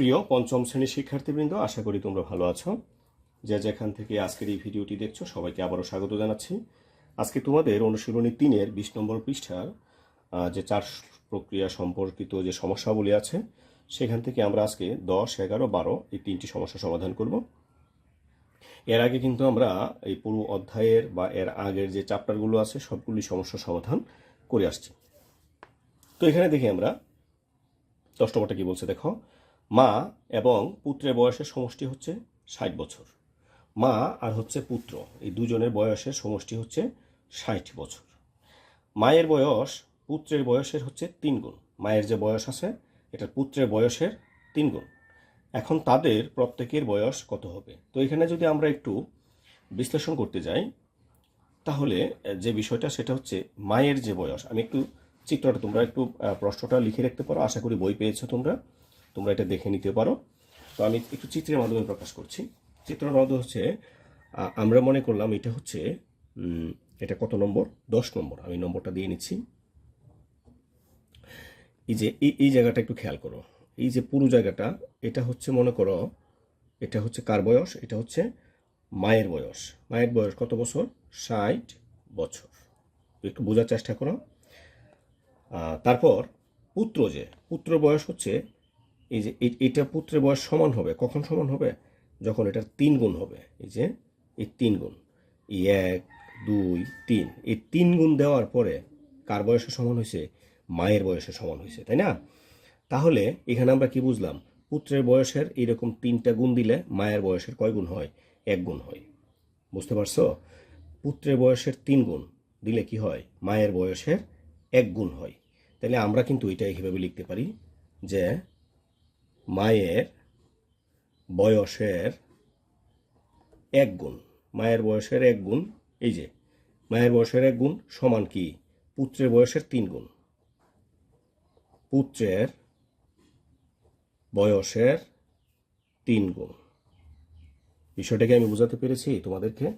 সুপ্রিয় পঞ্চম শ্রেণির শিক্ষার্থীবৃন্দ, আশা করি তোমরা ভালো আছো। যে যেখান থেকে আজকের এই ভিডিওটি দেখছ, সবাইকে আবারও স্বাগত জানাচ্ছি। আজকে তোমাদের অনুশীলনী তিনের বিশ নম্বর পৃষ্ঠার যে চার প্রক্রিয়া সম্পর্কিত যে সমস্যাগুলি আছে, সেখান থেকে আমরা আজকে দশ, এগারো, বারো এই তিনটি সমস্যা সমাধান করব। এর আগে কিন্তু আমরা এই পুরো অধ্যায়ের বা এর আগের যে চ্যাপ্টারগুলো আছে, সবগুলি সমস্যার সমাধান করে আসছি। তো এখানে দেখি আমরা, দশ নম্বরটা কি বলছে দেখো। মা এবং পুত্রের বয়সের সমষ্টি হচ্ছে ষাট বছর। মা আর হচ্ছে পুত্র, এই দুজনের বয়সের সমষ্টি হচ্ছে ষাট বছর। মায়ের বয়স পুত্রের বয়সের হচ্ছে তিন গুণ। মায়ের যে বয়স আছে এটা পুত্রের বয়সের তিন গুণ। এখন তাদের প্রত্যেকের বয়স কত হবে? তো এখানে যদি আমরা একটু বিশ্লেষণ করতে যাই, তাহলে যে বিষয়টা সেটা হচ্ছে মায়ের যে বয়স। আমি একটু চিত্রটা তোমরা একটু প্রশ্নটা লিখে রাখতে পারো, আশা করি বই পেয়েছ তোমরা। তোমরা এটা দেখে নিতে পারো। তো আমি একটু চিত্রের মাধ্যমে প্রকাশ করছি। চিত্রের মাধ্যমে হচ্ছে আমরা মনে করলাম এটা হচ্ছে এটা কত নম্বর? দশ নম্বর। আমি নম্বরটা দিয়ে নিচ্ছি। এই যে, এই জায়গাটা একটু খেয়াল করো। এই যে পুরো জায়গাটা, এটা হচ্ছে মনে করো, এটা হচ্ছে কার বয়স? এটা হচ্ছে মায়ের বয়স। মায়ের বয়স কত বছর? ষাট বছর। একটু বোঝার চেষ্টা করো। তারপর পুত্র যে, পুত্র বয়স হচ্ছে এই যে এটা পুত্রের বয়স সমান হবে। কখন সমান হবে? যখন এটার তিন গুণ হবে। এই যে, এই তিন গুণ। এই এক, দুই, তিন। এই তিন গুণ দেওয়ার পরে কার বয়সে সমান হয়েছে? মায়ের বয়সে সমান হয়েছে, তাই না? তাহলে এখানে আমরা কি বুঝলাম? পুত্রের বয়সের এইরকম তিনটা গুণ দিলে মায়ের বয়সের কয় গুণ হয়? এক গুণ হয়। বুঝতে পারছ? পুত্রের বয়সের তিন গুণ দিলে কি হয়? মায়ের বয়সের এক গুণ হয়। তাহলে আমরা কিন্তু এটা এইভাবে লিখতে পারি যে মায়ের বয়সের এক গুণ। মায়ের বয়সের এক গুণ, এই যে, মায়ের বয়সের এক গুণ সমান কি? পুত্রের বয়সের তিন গুণ। পুত্রের বয়সের তিন গুণ। বিষয়টাকে আমি বোঝাতে পেরেছি তোমাদেরকে।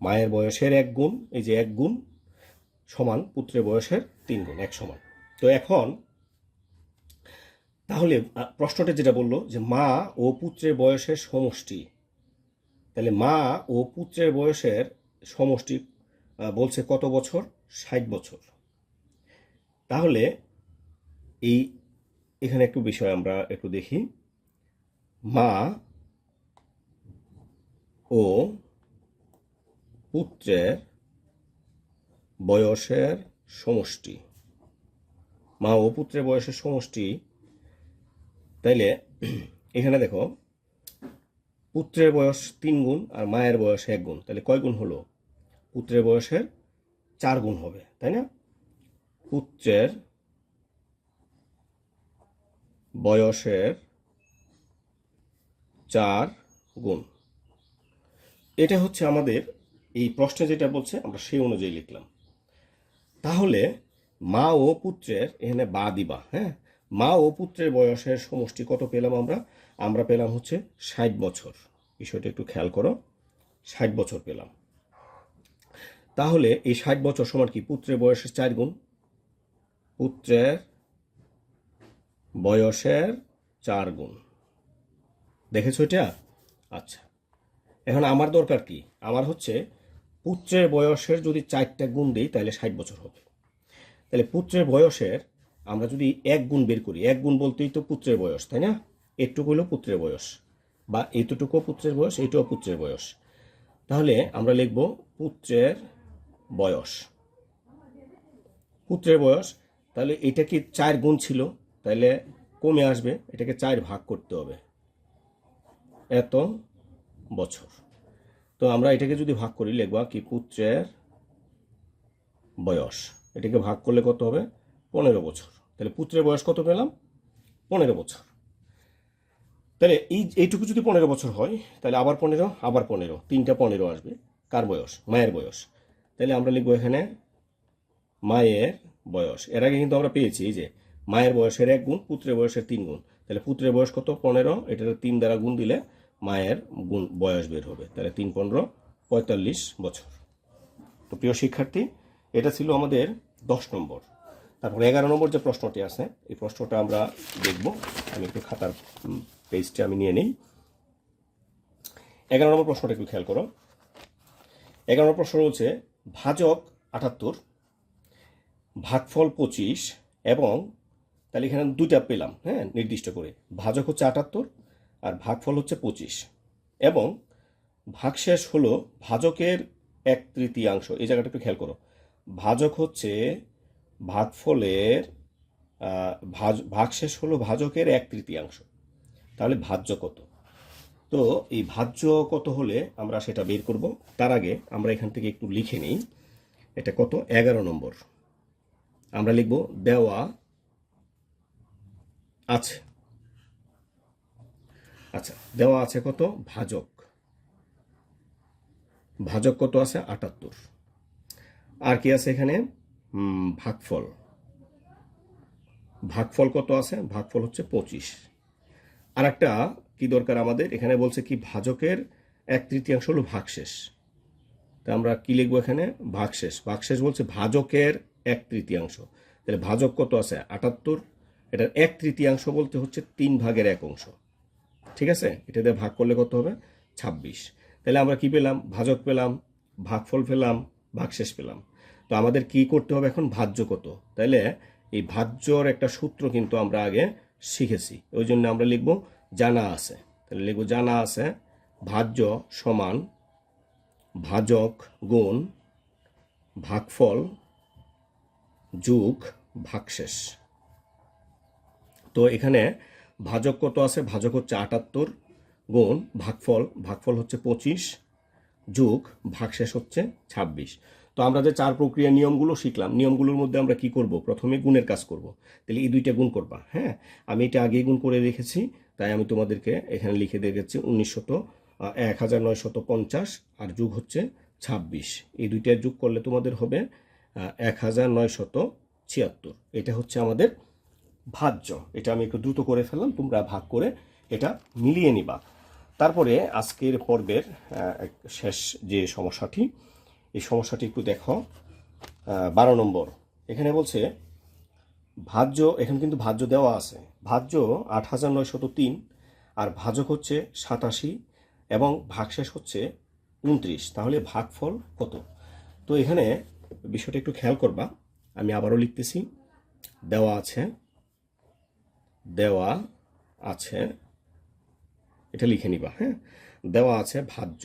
মায়ের বয়সের এক গুণ, এই যে এক গুণ সমান পুত্রের বয়সের তিন গুণ, এক সমান। তো এখন তাহলে প্রশ্নটা যেটা বলল যে মা ও পুত্রের বয়সের সমষ্টি। তাহলে মা ও পুত্রের বয়সের সমষ্টি বলছে কত বছর? ষাট বছর। তাহলে এই, এখানে একটু বিষয় আমরা একটু দেখি। মা ও পুত্রের বয়সের সমষ্টি। মা ও পুত্রের বয়সের সমষ্টি তাইলে, এখানে দেখো, পুত্রের বয়স তিন গুণ আর মায়ের বয়স এক গুণ। তাহলে কয় গুণ হলো? পুত্রের বয়সের চার গুণ হবে, তাই না? পুত্রের বয়সের চার গুণ। এটা হচ্ছে আমাদের এই প্রশ্নে যেটা বলছে, আমরা সেই অনুযায়ী লিখলাম। তাহলে মা ও পুত্রের এখানে বা দিবা হ্যাঁ? মা ও পুত্রের বয়সের সমষ্টি কত পেলাম আমরা? আমরা পেলাম হচ্ছে ষাট বছর। বিষয়টা একটু খেয়াল করো। ষাট বছর পেলাম। তাহলে এই ষাট বছর সমান কি? পুত্রের বয়সের চার গুণ। পুত্রের বয়সের চার গুণ। দেখেছ এটা? আচ্ছা। এখন আমার দরকার কি? আমার হচ্ছে পুত্রের বয়সের যদি চারটা গুণ দিই, তাহলে ষাট বছর হবে। তাহলে পুত্রের বয়সের আমরা যদি এক গুণ বের করি, এক গুণ বলতেই তো পুত্রের বয়স, তাই না? এটুকু হলো পুত্রের বয়স, বা এইটুকু পুত্রের বয়স এইটুকু পুত্রের বয়স। তাহলে আমরা লিখব পুত্রের বয়স। পুত্রের বয়স, তাহলে এটা কি চার গুণ ছিল? তাহলে কমে আসবে, এটাকে চার ভাগ করতে হবে। এত বছর। তো আমরা এটাকে যদি ভাগ করি, লিখবা কি পুত্রের বয়স, এটাকে ভাগ করলে কত হবে? পনেরো বছর। তাহলে পুত্রের বয়স কত পেলাম? পনেরো বছর। তাহলে এই, এইটুকু যদি পনেরো বছর হয়, তাহলে আবার পনেরো আবার পনেরো, তিনটা পনেরো আসবে। কার বয়স? মায়ের বয়স। তাহলে আমরা লিখব এখানে মায়ের বয়স। এর আগে কিন্তু আমরা পেয়েছি এই যে মায়ের বয়সের এক গুণ, পুত্রের বয়সের তিন গুণ। তাহলে পুত্রের বয়স কত? পনেরো। এটা তিন দ্বারা গুণ দিলে মায়ের গুণ, বয়স বের হবে। তাহলে তিন পনেরো, পঁয়তাল্লিশ বছর। তো প্রিয় শিক্ষার্থী, এটা ছিল আমাদের দশ নম্বর। তারপরে এগারো নম্বর যে প্রশ্নটি আছে, এই প্রশ্নটা আমরা দেখব। আমি একটু খাতার পেজটা আমি নিয়ে নিই। এগারো নম্বর প্রশ্নটা একটু খেয়াল করো। এগারো নম্বর প্রশ্ন হচ্ছে, ভাজক আটাত্তর, ভাগফল পঁচিশ এবং, তাহলে এখানে দুইটা পেলাম হ্যাঁ নির্দিষ্ট করে। ভাজক হচ্ছে আটাত্তর আর ভাগফল হচ্ছে পঁচিশ। এবং ভাগশেষ হলো ভাজকের এক তৃতীয়াংশ। এই জায়গাটা একটু খেয়াল করো। ভাজক হচ্ছে ভাগফলের ভাজ, ভাগশেষ হলো ভাজকের এক তৃতীয়াংশ। তাহলে ভাজ্য কত? তো এই ভাজ্য কত হলে আমরা সেটা বের করব। তার আগে আমরা এখান থেকে একটু লিখে নিই। এটা কত? এগারো নম্বর। আমরা লিখব, দেওয়া আছে। আচ্ছা দেওয়া আছে কত? ভাজক। ভাজক কত আছে? আটাত্তর। আর কি আছে এখানে? ভাগফল। ভাগফল কত আছে? ভাগফল হচ্ছে পঁচিশ। আর একটা কি দরকার আমাদের? এখানে বলছে কি ভাজকের এক তৃতীয়াংশ হলো ভাগশেষ। তা আমরা কি লিখব এখানে? ভাগশেষ। ভাগশেষ বলছে ভাজকের এক তৃতীয়াংশ। তাহলে ভাজক কত আছে? আটাত্তর। এটার এক তৃতীয়াংশ বলতে হচ্ছে তিন ভাগের এক অংশ। ঠিক আছে? এটা দিয়ে ভাগ করলে কত হবে? ছাব্বিশ। তাহলে আমরা কি পেলাম? ভাজক পেলাম, ভাগফল পেলাম, ভাগশেষ পেলাম। তো আমাদের কি করতে হবে এখন? ভাজ্য কত? তাহলে এই ভাজ্যর একটা সূত্র কিন্তু আমরা আগে শিখেছি। ওই জন্য আমরা লিখব জানা আছে। তাহলে লিখব জানা আছে, ভাজ্য সমান ভাজক গুণ ভাগফল যুগ ভাগশেষ। তো এখানে ভাজক কত আছে? ভাজক হচ্ছে আটাত্তর গুণ ভাগফল। ভাগফল হচ্ছে পঁচিশ, যোগ ভাগশেষ হচ্ছে ছাব্বিশ। তো আমরা যে চার প্রক্রিয়া নিয়মগুলো শিখলাম, নিয়মগুলোর মধ্যে আমরা কি করব? প্রথমে গুণের কাজ করব। তাহলে এই দুইটা গুণ করবা হ্যাঁ? আমি এটা আগেই গুণ করে রেখেছি, তাই আমি তোমাদেরকে এখানে লিখে রেখেছি উনিশশত এক হাজার নয়শত পঞ্চাশ আর যুগ হচ্ছে ছাব্বিশ। এই দুইটা যুগ করলে তোমাদের হবে এক হাজার নয়শত ছিয়াত্তর। এটা হচ্ছে আমাদের ভাজ্য। এটা আমি একটু দ্রুত করে ফেললাম, তোমরা ভাগ করে এটা মিলিয়ে নিবা। তারপরে আজকের পর্বের শেষ যে সমস্যাটি এই সমস্যাটি একটু দেখো। বারো নম্বর। এখানে বলছে, ভাজ্য, এখানে কিন্তু ভাজ্য দেওয়া আছে। ভাজ্য আট হাজার নয়শত তিন, আর ভাজক হচ্ছে সাতাশি, এবং ভাগশেষ হচ্ছে উনত্রিশ। তাহলে ভাগফল কত? তো এখানে বিষয়টা একটু খেয়াল করবা। আমি আবারও লিখতেছি। দেওয়া আছে দেওয়া আছে, এটা লিখে নিবা হ্যাঁ? দেওয়া আছে ভাজ্য।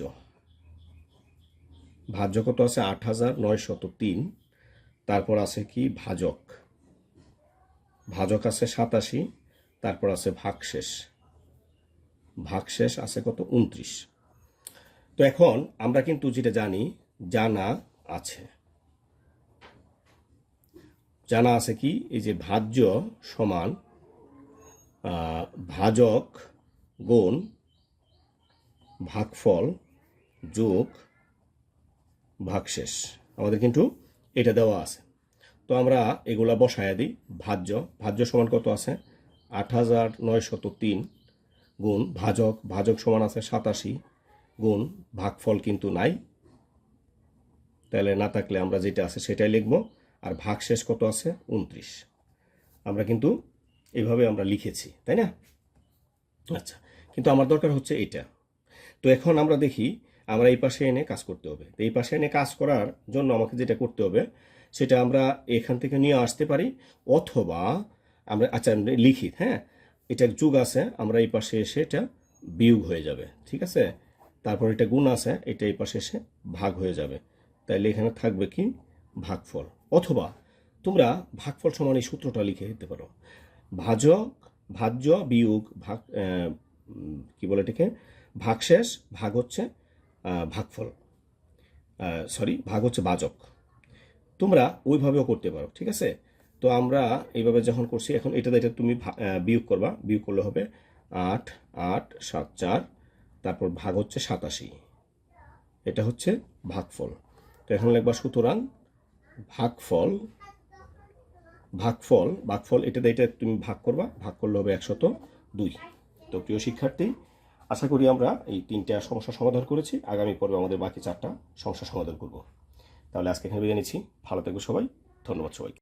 ভাজ্য কত আছে? আট হাজার নয়শত তিন। তারপর আছে কি? ভাজক। ভাজক আছে সাতাশি, তারপর আছে ভাগশেষ। ভাগশেষ আছে কত? উনত্রিশ। তো এখন আমরা কিন্তু যেটা জানি, জানা আছে। জানা আছে কি? এই যে ভাজ্য সমান ভাজক গুণ ভাগফল যোগ ভাগশেষ আমাদের কিন্তু এটা দেওয়া আছে। তো আমরা এগুলা বসায়া দিই। ভাজ্য ভাজ্য সমান কত আছে? আট হাজার নয়শত তিন গুণ ভাজক। ভাজক সমান আছে সাতাশি গুণ ভাগফল কিন্তু নাই। তাহলে না থাকলে আমরা যেটা আছে সেটাই লিখব। আর ভাগশেষ কত আছে? উনত্রিশ। আমরা কিন্তু এইভাবে আমরা লিখেছি, তাই না? আচ্ছা কিন্তু আমার দরকার হচ্ছে এটা তো এখন আমরা দেখি আমরা এই পাশে এনে কাজ করতে হবে। তো এই পাশে এনে কাজ করার জন্য আমাকে যেটা করতে হবে, সেটা আমরা এখান থেকে নিয়ে আসতে পারি, অথবা আমরা আচ্ছা আমরা লিখি হ্যাঁ? এটা যুগ আছে, আমরা এই পাশে এসে এটা বিয়োগ হয়ে যাবে, ঠিক আছে? তারপর এটা গুণ আছে, এটা এই পাশে এসে ভাগ হয়ে যাবে। তাইলে এখানে থাকবে কি? ভাগফল। অথবা তোমরা ভাগফল সমান এই সূত্রটা লিখে দিতে পারো। ভাজক, ভাজ্য বিয়োগ ভাগ কি বলে এটাকে? ভাগশেষ, ভাগ হচ্ছে ভাগফল। সরি ভাগ হচ্ছে বাজক তোমরা ওইভাবেও করতে পারো, ঠিক আছে? তো আমরা এইভাবে যখন করছি, এখন এটা এটা তুমি বিয়োগ করবা। বিয়োগ করলে হবে আট আট, সাত, চার, তারপর ভাগ হচ্ছে সাতাশি। এটা হচ্ছে ভাগফল। তো এখন লিখবা সুতরাং ভাগফল ভাগফল ভাগফল, এটা এটা তুমি ভাগ করবা। ভাগ করলে হবে একশত দুই। তো প্রিয় শিক্ষার্থী আশা করি আমরা এই তিনটা সমস্যা সমাধান করেছি। আগামী পর্বে আমাদের বাকি চারটা সমস্যা সমাধান করব। তাহলে আজকে এখানে বিদায় নিচ্ছি। ভালো থাকবে সবাই। ধন্যবাদ সবাইকে।